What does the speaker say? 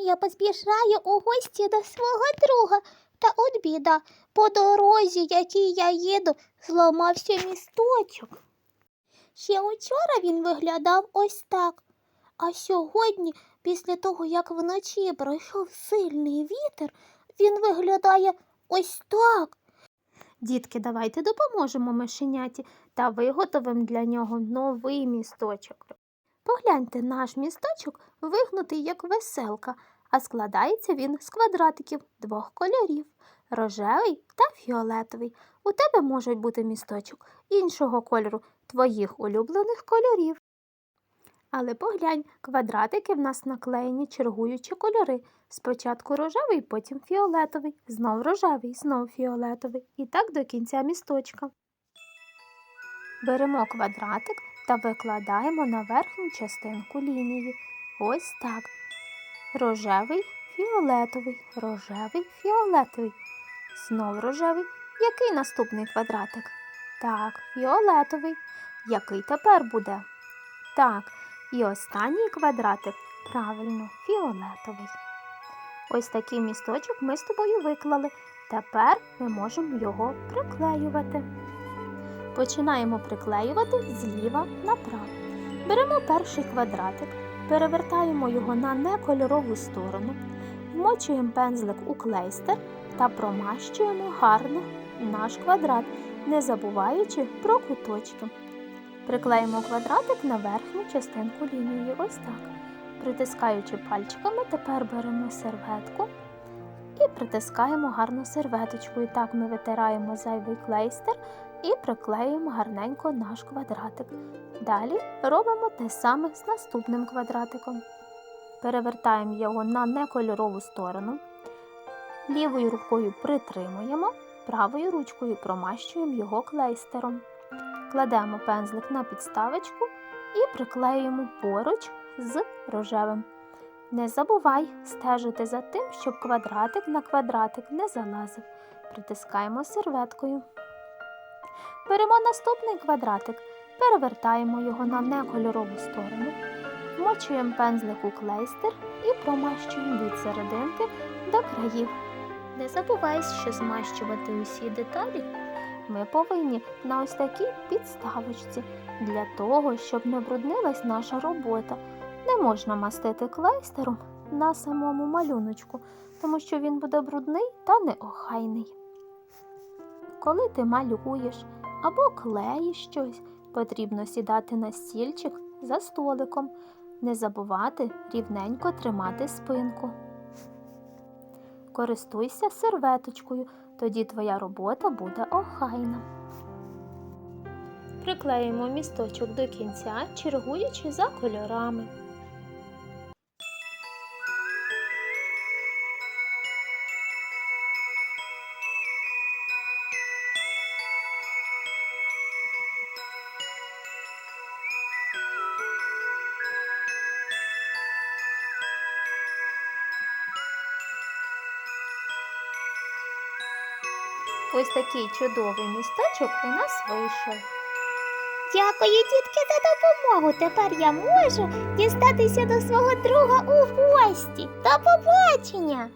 Я поспішаю у гості до свого друга. Та от біда, по дорозі, якій я їду, зламався місточок. Ще учора він виглядав ось так. А сьогодні, після того, як вночі пройшов сильний вітер, він виглядає ось так. Дітки, давайте допоможемо мишеняті та виготовимо для нього новий місточок. Погляньте, наш місточок вигнутий як веселка, а складається він з квадратиків двох кольорів рожевий та фіолетовий. У тебе може бути місточок іншого кольору, твоїх улюблених кольорів. Але поглянь, квадратики в нас наклеєні чергуючі кольори. Спочатку рожевий, потім фіолетовий, знов рожевий, знов фіолетовий. І так до кінця місточка. Беремо квадратик та викладаємо на верхню частинку лінії. Ось так. Рожевий, фіолетовий, рожевий, фіолетовий. Знов рожевий. Який наступний квадратик? Так, фіолетовий. Який тепер буде? Так, і останній квадратик. Правильно, фіолетовий. Ось такий місточок ми з тобою виклали. Тепер ми можемо його приклеювати. Починаємо приклеювати зліва направо. Беремо перший квадратик, перевертаємо його на некольорову сторону, вмочуємо пензлик у клейстер та промащуємо гарно наш квадрат, не забуваючи про куточки. Приклеїмо квадратик на верхню частинку лінії. Ось так. Притискаючи пальчиками, тепер беремо серветку і притискаємо гарно серветочкою. Так ми витираємо зайвий клейстер і приклеюємо гарненько наш квадратик. Далі робимо те саме з наступним квадратиком. Перевертаємо його на некольорову сторону. Лівою рукою притримуємо, правою ручкою промащуємо його клейстером. Кладемо пензлик на підставочку і приклеюємо поруч з рожевим. Не забувай стежити за тим, щоб квадратик на квадратик не залазив. Притискаємо серветкою. Беремо наступний квадратик, перевертаємо його на некольорову сторону, вмочуємо пензлик у клейстер і промащуємо від серединки до країв. Не забувай, що змащувати усі деталі ми повинні на ось такій підставочці для того, щоб не бруднилась наша робота. Не можна мастити клейстером на самому малюночку, тому що він буде брудний та неохайний. Коли ти малюєш або клеїш щось, потрібно сідати на стільчик за столиком, не забувати рівненько тримати спинку. Користуйся серветочкою, тоді твоя робота буде охайна. Приклеїмо місточок до кінця, чергуючи за кольорами. Ось такий чудовий місточок у нас вийшов. Дякую, дітки, за допомогу. Тепер я можу дістатися до свого друга у гості. До побачення!